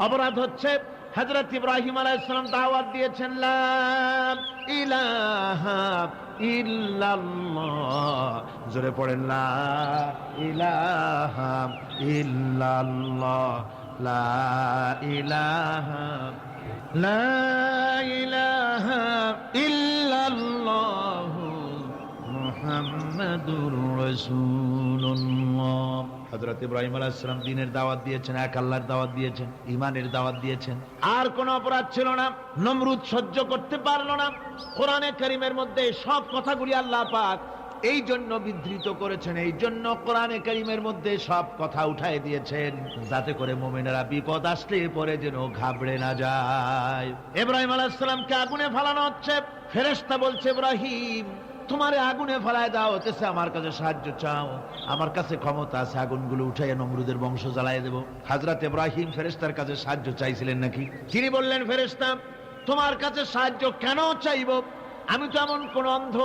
অপরাধ হচ্ছে হজরত ইব্রাহিম আলাইসালাম দাওয়াত দিয়েছেন জোরে পড়েন লা ইলাহা ইব্রাহিম সালাম দাওয়াত দিয়েছেন, এক আল্লাহর দাওয়াত দিয়েছেন দাওয়াত দিয়েছেন। আর অপরাধ ছিল না, নমরুদ সহ্য করতে না। কোরআনে কারীমের মধ্যে সব কথাগুলি আল্লাহ পাক এই জন্য বিধৃত করেছেন, এই জন্য কোরআনে কারীমের মধ্যে সব কথা উঠায় দিয়েছেন, যাতে করে মোমেনেরা বিপদ আসলে পরে যেন ঘাবড়ে না যায়। ইব্রাহিম আলাইহিস সালামকে আগুনে ফালানো হচ্ছে ফেরেস্তা বলছে, ইব্রাহিম তোমারে আগুনে ফেলায় দাও হতেছে আমার কাছে সাহায্য চাও। আমার কাছে ক্ষমতা আছে, আগুনগুলো উঠাইয়া নমরুদের বংশ জ্বালায় দেব। হাজরাত ইব্রাহিম ফেরেস্তার কাছে সাহায্য চাইছিলেন নাকি? তিনি বললেন ফেরেস্তা তোমার কাছে সাহায্য কেন চাইব? আমি তো এমন কোন অন্ধ